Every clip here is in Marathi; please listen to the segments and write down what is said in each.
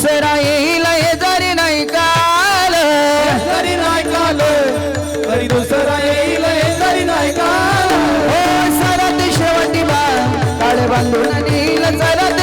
दुसरा येईल हे जरी नाही काल. जरी नाही काल. तरी दुसरा येईल हे जरी नाही काल. हो सरत शेवटी बा. काळ बांधून नेईल सरत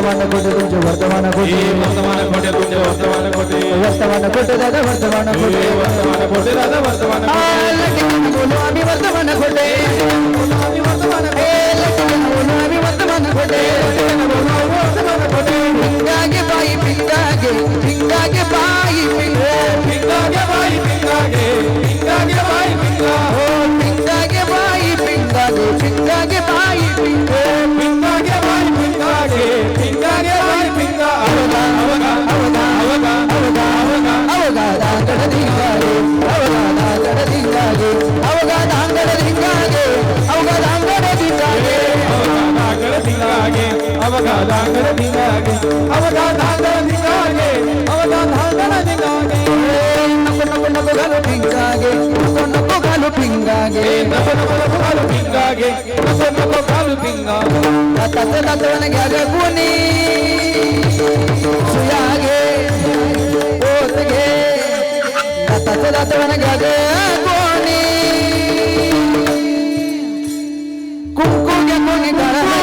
वर्तमान कोटे तुमचे वर्तमान कोटे वर्तमान खोटे तुमचे वर्तमान खोटे वर्तमान कोटे दादा वर्तमान कोटे वर्तमान खोटे दादा वर्तमान धागड़ धिंगागे अवगा धागड़ धिंगागे अवगा धागड़ धिंगागे नको नको नको घालू पिंगागे। नको नको घालू पिंगागे। नको नको नको घालू पिंगागे। नको नको घालू पिंगा दाताचं दातवण घ्या ग कोणी सुयागे पोत घे दाताचं दातवण घ्या ग कोणी कुंकू घ्या कोणी काळा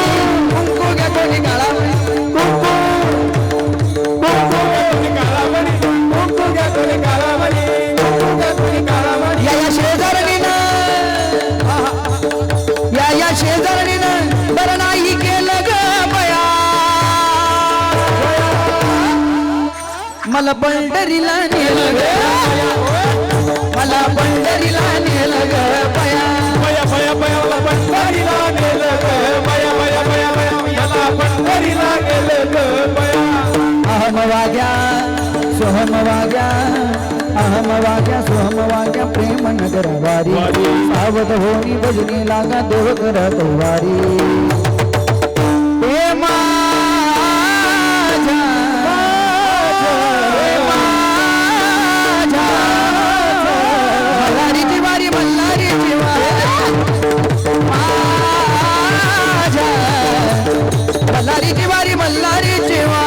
मला पंढरीला नेलं ग मला पंढरीला नेलं ग बया बया बया मला पंढरीला गेलं ग बया बया याला पंढरीला गेलं ग बया अहम वाग्या सोहम वाग्या अहम वाग्या सोहम वाग्या प्रेम नगर वारी. सावध होनी भजनी लागा देव करत वारी. मल्हारीची वारी मल्हारीची वारी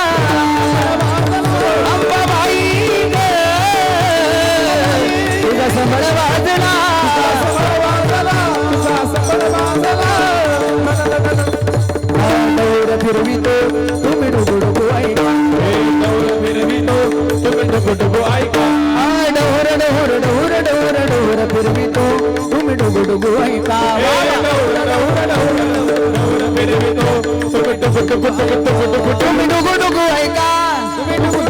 फुट फुट फुट फुट फुट तुम्ही डुगू